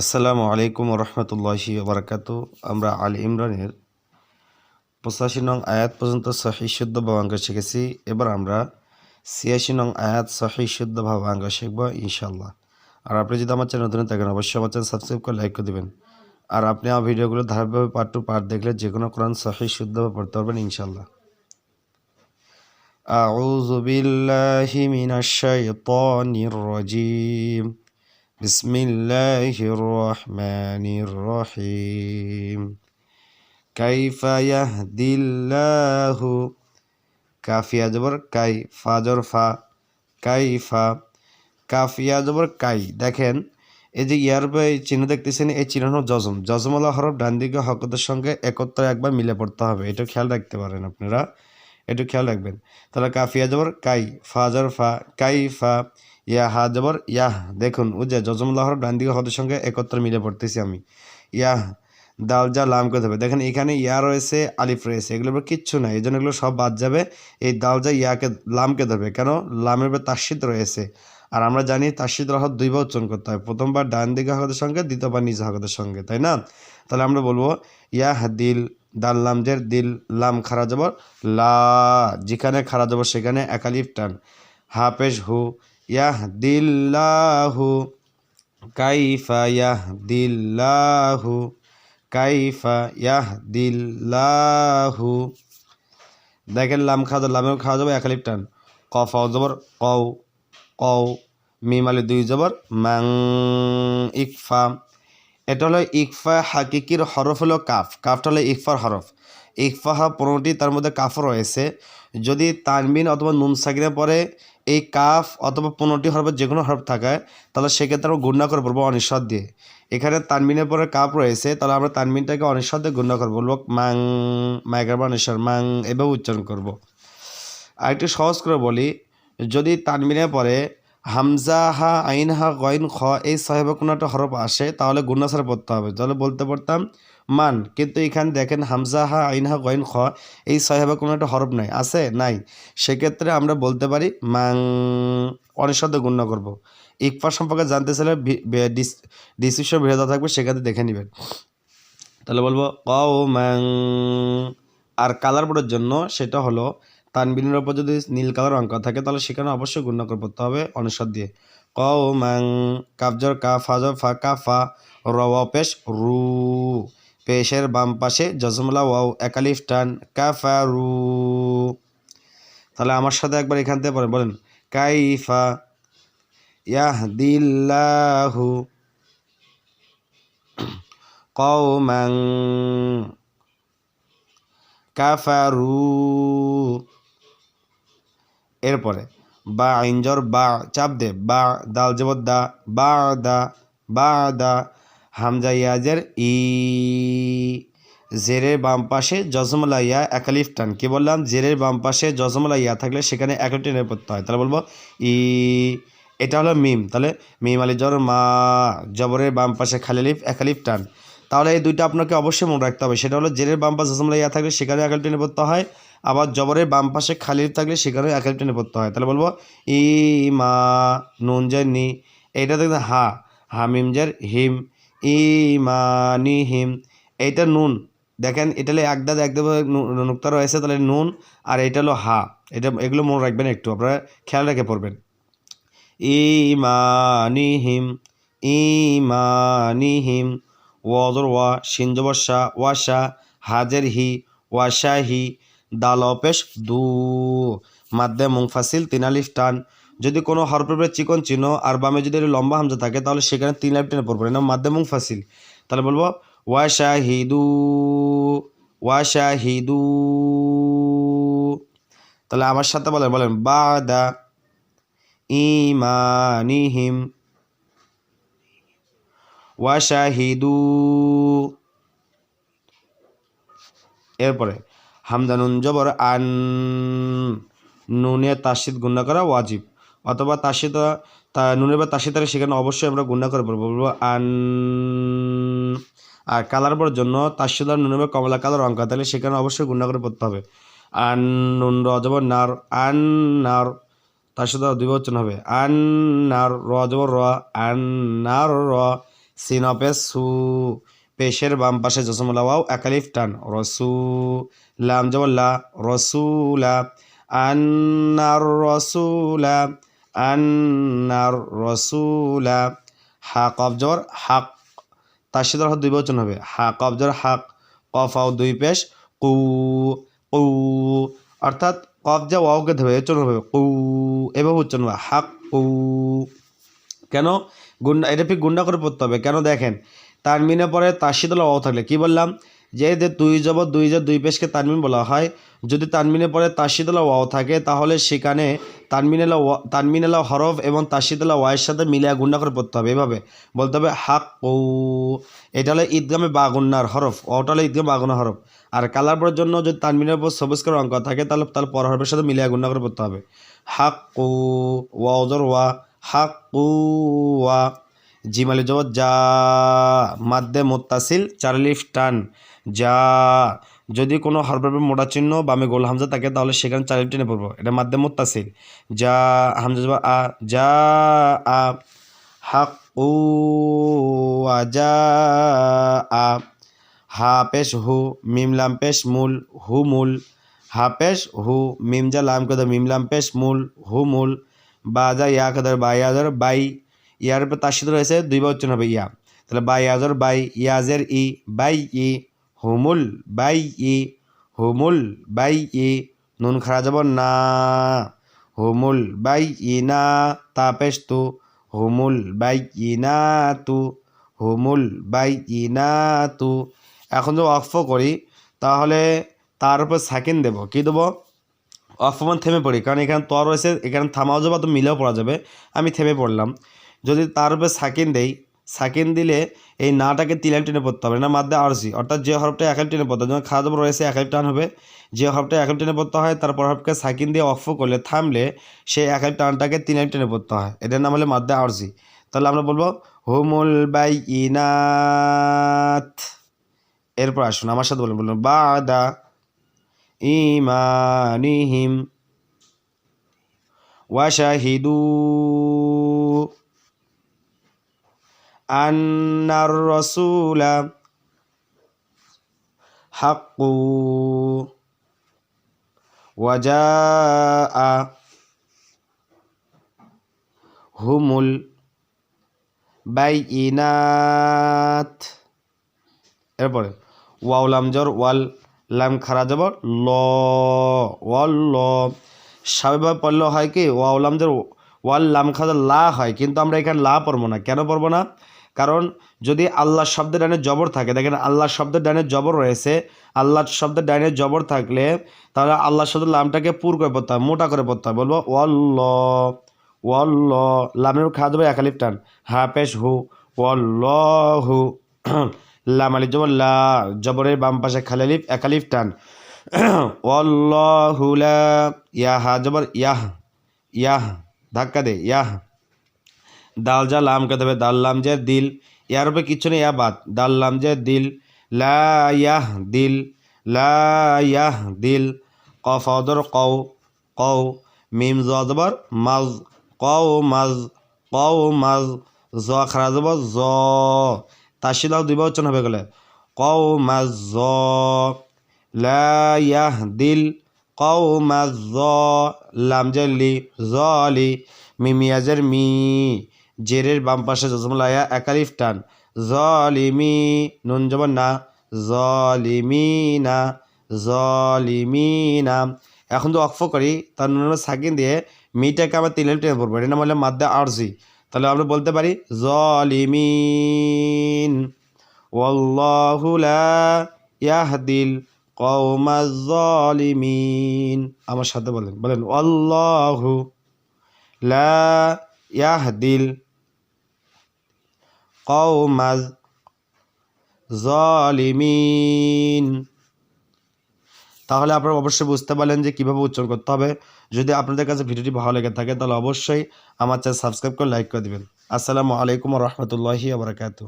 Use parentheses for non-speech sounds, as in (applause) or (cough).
আসসালামু আলাইকুম রহমতুল্লাহি বারাকাত আমরা আল ইমরানের পঁচাশি নং আয়াত পর্যন্ত সহি শুদ্ধ ভাবাঙ্গ শিখেছি এবার আমরা ছিয়াশি নং আয়াত সহি শুদ্ধ ভাবাঙ্গ শিখব ইনশাল্লাহ আর আপনি যদি আমার চ্যানেল নতুন থাকেন অবশ্যই আমার চ্যানেল সাবস্ক্রাইব করে লাইক করে দেবেন আর আপনি আমার ভিডিওগুলো ধারাবাহিকভাবে পার্ট টু পার্ট দেখলে যে কোনো কোরআন সহি শুদ্ধভাবে পড়তে পারবেন ইনশাল্লাহ أعوذ بالله من الشيطان الرجيم بسم الله الرحمن الرحيم كيف يهدي الله কাফিয়া জবর কাই ফাজর ফা কাইফা কাফিয়া জবর কাই দেখেন এই যে ইয়ার বা এই চিহ্ন দেখতেছেন এই চিহ্ন হলো জজম জজমলা হরফ ডান দিকে হকতের সঙ্গে একত্রে একবার মিলে পড়তে হবে এটা খেয়াল রাখতে পারেন আপনারা একটু খেয়াল রাখবেন। তাহলে কাফিয়া জবর, কাই ফাজর ফা, কাই ফা, ইয়া, হা জবর ইয়াহ দেখুন ও যে জজমুল্লাহ হরফ ডান দিকে হদের সঙ্গে একত্র মিলে পড়তেছি আমি। ইয়াহ দাল যা লাম করতে হবে দেখেন এখানে ইয়া রয়েছে, আলিফ রয়েছে, এগুলো এবার কিচ্ছু নাই, এই জন্য এগুলো সব বাদ যাবে। এই দাল যা ইয়াকে, লামকে ধরবে, কেন? লামের উপর তাসিদ রয়েছে। আর আমরা জানি তাসিদ রহত দুইবার উচ্চারণ করতে হয়, প্রথমবার ডান দিকে হকদের সঙ্গে, দ্বিতীয়বার নিজ হকদের সঙ্গে, তাই না? তাহলে আমরা বলব ইয়া দিল দাল লামজের দিল লাম খারা যাবর লা যেখানে খারা যাবর সেখানে একালিফ টান। হাফেজ হু, ইয়াহ দিল্লাহু কাইফা ইয়াহ দিল্লাহু কাইফা ইয়াহ দিল্লাহু দেখেন লাম খাওয়া যাবে লামেও খাওয়া যাবে একালিফ টান। কফাও জবর, কও কও, মিম আলি দুই জবর, মাং, ইকফা। এটা হলো ইকফা হাকিকির হরফ হলো কাফ। কাফটা হলো ইকফার হরফ। ইকফা হা পনেরোটি তার মধ্যে কাফ রয়েছে। যদি তানবিন অথবা নুন সাকিনে পরে এই কাফ অথবা পনেরোটি হরফের যে কোনো হরফ থাকায়, তাহলে সেক্ষেত্রে আমরা গুণনা করে পড়ব অনিশ্বর দিয়ে। এখানে তানবিনের পরে কাপ রয়েছে, তাহলে আমরা তানবিনটাকে অনিশ্বর দিয়ে গুণনা করব বলব মাং মাইকার অনিশ্বর মাং এভাবে উচ্চারণ করব। আর একটু সহজ করে বলি, যদি তানবিনের পরে হামজা হা আইন হা গইন খ এই সাহেবে কোনো একটা হরফ আসে, তাহলে গুন্নাসারে পড়তে হবে। তাহলে বলতে পারতাম, মান, কিন্তু এখানে দেখেন হামজা হা আইন হা গইন খ এই সাহেবে কোনো একটা হরফ নাই, আছে? নাই। সেক্ষেত্রে আমরা বলতে পারি, মাং অনেক শব্দ গুণ্য করব। ইকফা সম্পর্কে জানতে চাইলে ডিসক্রিপশন ভিডিও দেওয়া থাকবে সেক্ষেত্রে দেখে নেবেন। তাহলে বলব ক ও ম্যাং আর কালার বোর্ডের জন্য সেটা হলো তানবিনের ওপর যদি নীল কালার অঙ্ক থাকে, তাহলে সেখানে অবশ্যই গুণ করে পড়তে হবে অনুসার দিয়ে। কও ম্যাং কাবজর কা ফাজর ফা, কা, ফা রওয়া পেশ, রু। পেশের বাম পাশে জজমলা ওয়াও, একালিফ, টান, কা, ফা, রু। তাহলে আমার সাথে একবার এখান থেকে পড়েন, বলেন, কাইফা ইয়াহদিল্লাহু। কওমান কাফারু এরপরে, বা আইনজর বা চাপ দে, বা দাল জবর দা, বা দা বা দা, হামজা ইয়াজের ই, জেরের বাম পাশে জজমলা ইয়া একালিফ টান। কি বললাম? জেরের বাম পাশে জজমলা ইয়া থাকলে সেখানে একালিফ পড়তে হয়। তাহলে বলব ই, এটা হলো মিম। তাহলে মিম আলি জর, মা জবরের বাম পাশে খালিলিফ, একালিফ টান। তাহলে এই দুইটা আপনাকে অবশ্যই মনে রাখতে হবে। সেটা হলো জেরের বাম পাশে জজমলা ইয়া থাকলে সেখানে একাল টেনে পড়তে হয়। আবার জবরের বাম পাশে খালি থাকলে সেখানে এক একাল টেনে পড়তে হয়। তাহলে বলব, ই, মা, নুন জের নি, এইটা দেখবেন হা, হামিম জের হিম ইমানি হিম, এইটা নুন। দেখেন, এটা হলো একদাদ একদম নুক্তা রয়েছে, তাহলে নুন, আর এটা হলো হা। এটা, এগুলো মনে রাখবেন একটু, আপনারা খেয়াল রেখে পড়বেন। ই মানি হিম, ই ইমানিহিম ইমানিহিম ওয়াদর ওয়া সিনজবর্ষা ওয়াশা হাজের হি ওয়াশাহি দাল অপেশ দু। মাদ্দে মুংফাসিল তিনালিফ টান। যদি কোনো হরফের চিকন চিহ্ন আর বামে যদি লম্বা হামজা থাকে, তাহলে সেখানে তিন লাইফ টেনে পড়বে না। মাদ্দে মুংফাসিল তাহলে বলব ওয়াশাহিদু ওয়াশাহিদু তাহলে আমার সাথে বলেন বলেন, বাদা ইমানিহিম ওয়াশাহিদু এরপরে হামদানুন জবর আন নুনে তাসিদ গুণা করা ওয়াজিব। অথবা তাসিদ তা নুনের বা তাসিদ তাসিদারে সেখানে অবশ্যই আমরা গুণা করে পড়ব। বলব আন, আর কালার পর জন্য তাসিদার নুনের বা কমলা কালার অঙ্ক, তাহলে সেখানে অবশ্যই গুণা করে পড়তে হবে। আন নুন রজব নার, আন নার তার সাথে দুই বচন হবে। আন নার র জবর র, আন নার র সিনপেশ সু পেশের বাম পাশে জসমুল্লা ওয়াও একালিফ টান। রসু লাম জবল্লা রসুলা। আন্নার রসুলা আন্নার রসুলা। হা কবজর হাক। তার সাথে দুই বচন হবে। হা কবজর হাক। কফ কফাও দুই পেশ, কু কু। অর্থাৎ কবজা ওয়াওকে ধরবে উচ্চারণ হবে কু। এভাবে উচ্চারণ হবে, হাক, কু। কেন? গুন্ডা, এটা ফির গুন্ডা করে পড়তে হবে। কেন দেখেন? তানমিনে পরে তাসিদুল ওয়াও থাকলে। কি বললাম? যে দুই জব দুই যে দুই পেশকে তানমিন বলা হয়। যদি তানমিনের পরে তাসিদুল্লাহ ওয়াও থাকে, তাহলে সেখানে তানমিনেলা তানমিনেলা হরফ এবং তাসিদুল্লাহ ওয়াইয়ের সাথে মিলিয়ে গুন্ডা করে পড়তে হবে। এভাবে বলতে হবে, হাক ও এটা হলো ঈদগামে বাগুন্নার হরফ। ওটা হলো ঈদগামে বাগুনা হরফ। আর কালার পরের জন্য যদি তানমিনের উপর সবুজকার অঙ্ক থাকে, তাহলে তাহলে পর হরফের সাথে মিলিয়ে গুন্ডা করে পড়তে হবে। হাক ও ওয়াজর ওয়া। হাক ও ওয়া। জিমালি জবর যা মাদ্দে মোত্তাসিল, চারলিফ টান। যা, যদি কোনো হরফের মোটা চিহ্ন বামে গোল হামজা থাকে, তাহলে সেখানে চারলিফ টেনে পড়ব। এটা মাদ্দে মোত্তাসিল। যা, হামজা জবর আ, যা, আ, হাক ও যা, আ, হা, পেশ, হু, মিম, লাম, পেশ, মূল, হু, মূল, হা, পেশ, হু, মিম, যা, লাম, কদর, মিম, লাম, পেশ, মূল, হু, মূল, বা, যা, ইয়া, কদর, বা ইয়াদর বাই ইয়ার উপর তার সাথে রয়েছে, দুই উচ্চারণ হবে ইয়া। তাহলে বাই ইয়াজর বাই ইয়াজের ই, বাই ই, হুমুল, বাই ই, হুমুল, বাই ই, নুন খারা যাব না। হুমুল, বাই ই না, তা পেশ তু। হুমুল, বাই ই না তু। হুমুল, বাই ই না তু। এখন যদি অক্ফ করি, তাহলে তার উপর সেকেন্ড দেবো। কী দেবো? অফমান থেমে পড়ি, কারণ এখানে তর রয়েছে, এখানে থামাও যাবে তো মিলেও পড়া যাবে। আমি থেমে পড়লাম। যদি তার উপরে সাকিন দেই, সাকিন দিলে এই নাটাকে তিলাইল টেনে পড়তে হবে, না মাদ্দে আরসি। অর্থাৎ যে হরফটা একাল টেনে পড়তে হবে, যেমন খাওয়া দাবার রয়েছে একাল টান হবে। যে হরফটা একাল টেনে পড়তে হয় তারপর হরফকে সাকিন দিয়ে অফ করলে, থামলে সেই একাল টানটাকে তিনাইল টেনে পড়তে হয়। এটার নাম হলে মাদ্দে আরসি। তাহলে আমরা বলব, হুমুল বাই ইনাত এরপর আসুন, আমার সাথে বলুন বলুন, বাদা ইমানিহিম, ওয়াশাহিদু আন্নার রসুলা হাক্কু ওয়াজা হুমুল বাইনাত এরপরে ওয়াও লামজর ওয়াল লাম খারা যাব ল, ওয়াল ল। স্বাভাবিকভাবে পড়লে হয় কি, ওয়াও লামজর ওয়াল লাম খাজা লা হয়, কিন্তু আমরা এখানে লা পড়ব না। কেন পড়ব না? কারণ যদি আল্লাহ শব্দের ডানে জবর থাকে, দেখেন আল্লাহ শব্দের ডানে জবর রয়েছে আল্লাহ শব্দের ডানে জবর থাকলে তাহলে আল্লাহ শব্দের লামটাকে পুর করে পড়তে হবে, মোটা করে পড়তে হবে। বলব ওয়াল্ল ওয়াল্ল লামের খা দেবে একালিপ টান। হা পেশ হু ওয়াল্ল হু, (clears throat) লাম আলি জবর, লা, জবরের বাম পাশে খালিলিফ একালিফ টান। (clears throat) ওয়াল্লাহু লা ইয়া হা জবর, ইয়াহ ইয়াহ, ধাক্কা দে, ইয়াহ। দাল যা লাম কে দেবে, দাল লাম যে দিল। ইয়ার উপরে কিচ্ছু নেই, ইয়া বাদ। দাল লাম যে দিল। লা ইয়াহ দিল। লা ইয়াহ দিল। কফ অদর কও কও। মিম জবর মাজ, কও মাজ কও মাজ। জ খারা যাব জ। তাসিল দুই বচন হবে গেলে। কও মাজ জ। লা ইয়াহ দিল। কও মাজ জ। লাম জলি জলি মিমিয়াজের মি। জেরের বাম পাশে জজমলায়া একালিফ টান। জলিমি, নুন জবর না। জলিমিনা জলিমিনা এখন তো অক্ফ করি। তার নুন সাকিন দিয়ে মিটাকে আবার তিলেল টেনে পড়ব। এটা হলে মাদ্দা আরজি। তাহলে আমরা বলতে পারি জলিমিন ওয়াল্লাহু লা ইয়াহদিল কওমাজ জালিমিন আমার সাথে বলেন। বলেন আল্লাহু লা কওমাজ জালিমিন তাহলে আপনারা অবশ্যই বুঝতে পারলেন যে কীভাবে উচ্চারণ করতে হবে। যদি আপনাদের কাছে ভিডিওটি ভালো লেগে থাকে, তাহলে অবশ্যই আমার চ্যানেল সাবস্ক্রাইব করে লাইক করে দেবেন। আসসালামু আলাইকুম রহমতুল্লাহি আবরাকাতু